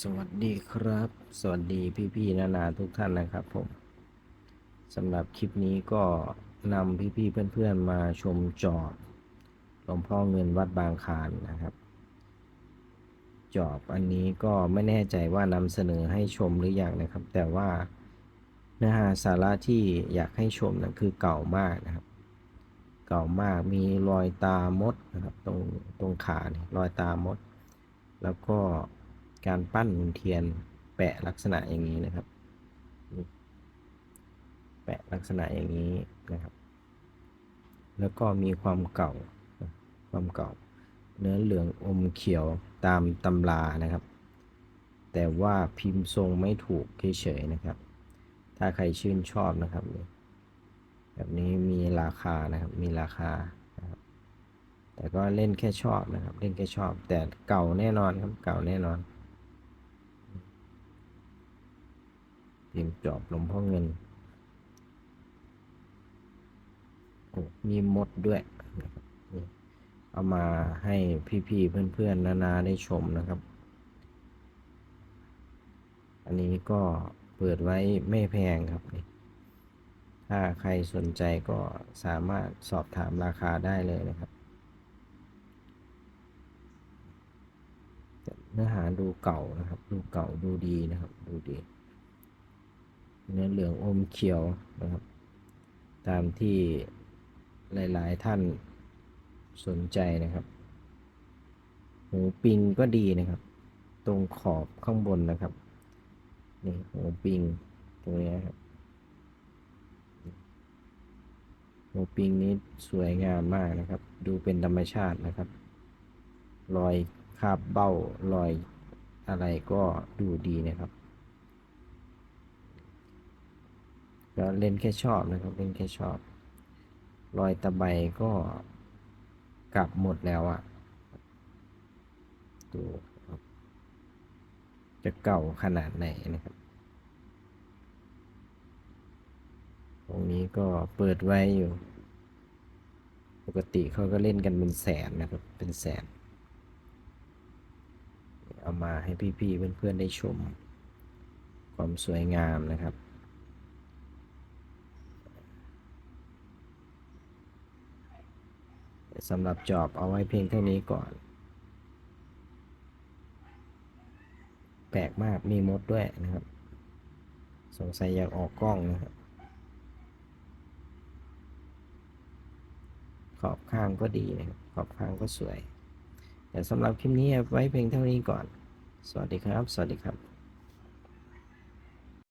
สวัสดีครับ สวัสดีพี่ๆนานาทุกท่านนะครับผมสำหรับคลิปนี้ก็นำพี่ๆเพื่อนๆมาชมจอบหลวงพ่อเงินวัดบางคานนะครับ จอบอันนี้ก็ไม่แน่ใจว่านำเสนอให้ชมหรืออยังนะครับ แต่ว่าเนื้อหาสาระที่อยากให้ชมนะคือเก่ามากนะครับ เก่ามากมีรอยตามดนะครับ ตรงตรงขาเนี่ยรอยตามด แล้วก็ การปั้นเทียนแปะลักษณะอย่างนี้นะครับ แปะลักษณะอย่างนี้นะครับ แล้วก็มีความเก่าความเก่า เนื้อเหลืองอมเขียวตามตำรานะครับ แต่ว่าพิมพ์ทรงไม่ถูกเฉยๆนะครับ ถ้าใครชื่นชอบนะครับแบบนี้มีราคานะครับมีราคาแต่ก็เล่นแค่ชอบนะครับ เล่นแค่ชอบ แต่เก่าแน่นอนครับ เก่าแน่นอน เตรียมจอบหลวงพ่อเงินโอ้มีมดด้วยเอามาให้พี่ๆเพื่อนๆนานาได้ชมนะครับ อันนี้ก็เปิดไว้ไม่แพงครับนี่ถ้าใครสนใจก็สามารถสอบถามราคาได้เลยนะครับเนื้อหาดูเก่านะครับ ดูเก่าดูดีนะครับ ดูดี เนื้อเหลืองอมเขียวนะครับ ตามที่หลาย ๆ ท่านสนใจนะครับ หูปิงก็ดีนะครับ ตรงขอบข้างบนนะครับนี่หูปิงตรงนี้ครับหูปิงนี้สวยงามมากนะครับ ดูเป็นธรรมชาตินะครับ รอยคาบเบ้ารอยอะไรก็ดูดีนะครับ ก็เล่นแค่ชอบนะครับ เล่นแค่ชอบรอยตะไบก็กลับหมดแล้วอะ่ะดูครับ จะเก่าขนาดไหนนะครับ ตรงนี้ก็เปิดไว้อยู่ ปกติเขาก็เล่นกันเป็นแสนนะครับ เป็นแสน เอามาให้พี่ๆเพื่อนๆได้ชม ความสวยงามนะครับ สำหรับจอบเอาไว้เพียงเท่านี้ก่อน แปลกมากมีมดด้วยนะครับ สงสัยอยากออกกล้องนะครับ ขอบข้างก็ดีนะครับ ขอบข้างก็สวย แต่สำหรับคลิปนี้ไว้เพียงเท่านี้ก่อน สวัสดีครับ สวัสดีครับ